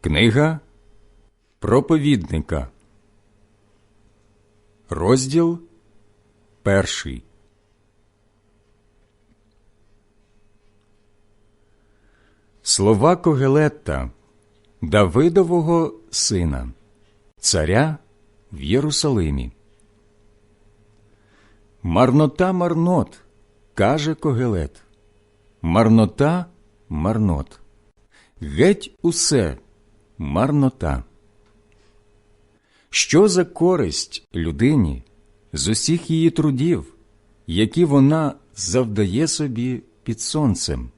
Книга проповідника, розділ перший. Слова Когелетта, Давидового сина, царя в Єрусалимі. Марнота марнот, каже Когелет. Марнота марнот. Геть усе марнота. Що за користь людині з усіх її трудів, які вона завдає собі під сонцем?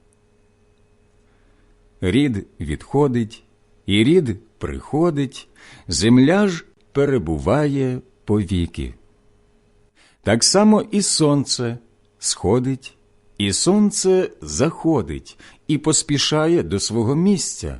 Рід відходить, і рід приходить, земля ж перебуває повіки. Так само і сонце сходить, і сонце заходить і поспішає до свого місця,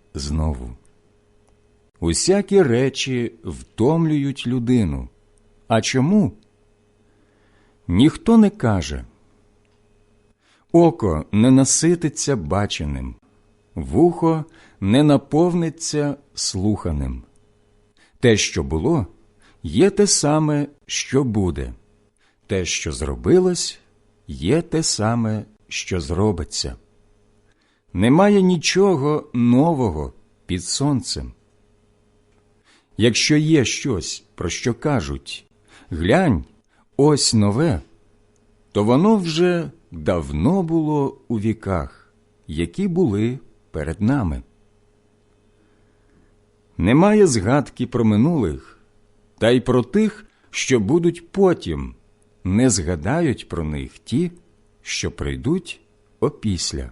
знову. Усякі речі втомлюють людину. А чому? Ніхто не каже. Око не насититься баченим, вухо не наповниться слуханим. Те, що було, є те саме, що буде, те, що зробилось, є те саме, що зробиться. Немає нічого нового під сонцем. Якщо є щось, про що кажуть глянь, ось нове, то воно вже давно було у віках, які були перед нами. Немає згадки про минулих, та й про тих, що будуть потім, не згадають про них ті, що прийдуть опісля.